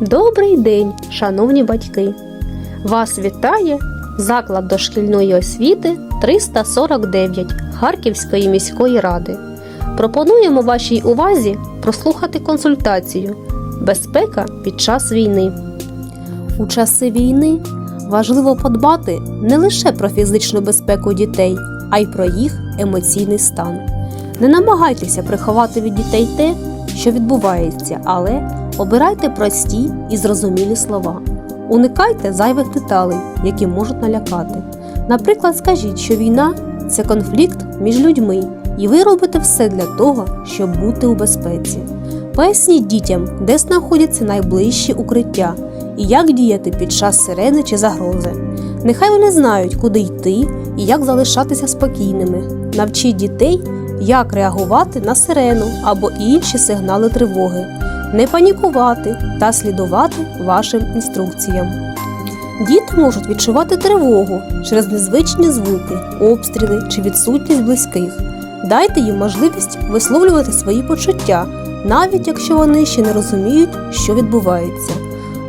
Добрий день, шановні батьки! Вас вітає заклад дошкільної освіти 349 Харківської міської ради. Пропонуємо вашій увазі прослухати консультацію Безпека під час війни. У часи війни важливо подбати не лише про фізичну безпеку дітей, а й про їх емоційний стан. Не намагайтеся приховати від дітей те, що відбувається, але обирайте прості і зрозумілі слова. Уникайте зайвих деталей, які можуть налякати. Наприклад, скажіть, що війна це конфлікт між людьми, і ви робите все для того, щоб бути у безпеці. Поясніть дітям, де знаходяться найближчі укриття і як діяти під час сирени чи загрози. Нехай вони знають, куди йти і як залишатися спокійними. Навчіть дітей, як реагувати на сирену або інші сигнали тривоги, не панікувати та слідувати вашим інструкціям. Діти можуть відчувати тривогу через незвичні звуки, обстріли чи відсутність близьких. Дайте їм можливість висловлювати свої почуття, навіть якщо вони ще не розуміють, що відбувається.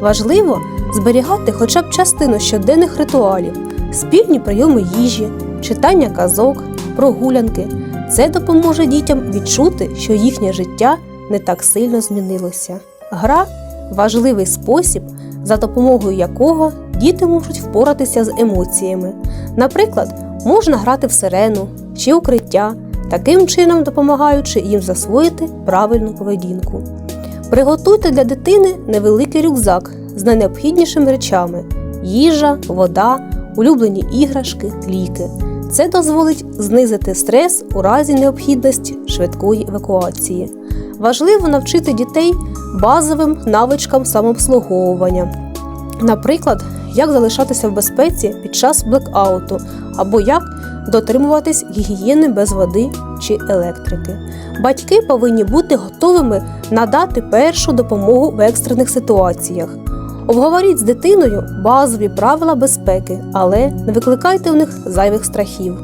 Важливо зберігати хоча б частину щоденних ритуалів, спільні прийоми їжі, читання казок, прогулянки. Це допоможе дітям відчути, що їхнє життя не так сильно змінилося. Гра важливий спосіб, за допомогою якого діти можуть впоратися з емоціями. Наприклад, можна грати в сирену чи укриття, таким чином допомагаючи їм засвоїти правильну поведінку. Приготуйте для дитини невеликий рюкзак з найнеобхіднішими речами: їжа, вода, улюблені іграшки, ліки. Це дозволить знизити стрес у разі необхідності швидкої евакуації. Важливо навчити дітей базовим навичкам самообслуговування. Наприклад, як залишатися в безпеці під час блекауту, або як дотримуватись гігієни без води чи електрики. Батьки повинні бути готовими надати першу допомогу в екстрених ситуаціях. Обговоріть з дитиною базові правила безпеки, але не викликайте у них зайвих страхів.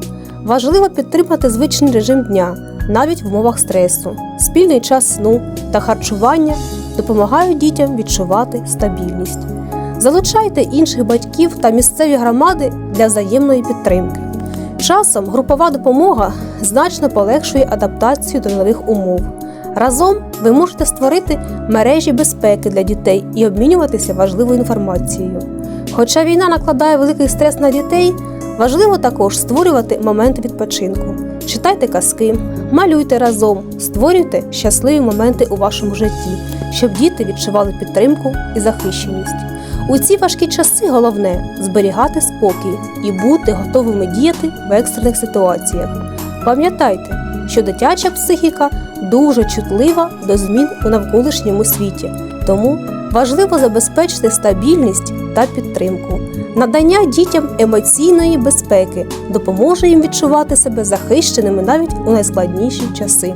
Важливо підтримати звичний режим дня, навіть в умовах стресу. Спільний час сну та харчування допомагають дітям відчувати стабільність. Залучайте інших батьків та місцеві громади для взаємної підтримки. Часом групова допомога значно полегшує адаптацію до нових умов. Разом ви можете створити мережі безпеки для дітей і обмінюватися важливою інформацією. Хоча війна накладає великий стрес на дітей, важливо також створювати моменти відпочинку. Читайте казки, малюйте разом, створюйте щасливі моменти у вашому житті, щоб діти відчували підтримку і захищеність. У ці важкі часи головне зберігати спокій і бути готовими діяти в екстрених ситуаціях. Пам'ятайте, що дитяча психіка дуже чутлива до змін у навколишньому світі, тому важливо забезпечити стабільність та підтримку. Надання дітям емоційної безпеки допоможе їм відчувати себе захищеними навіть у найскладніші часи.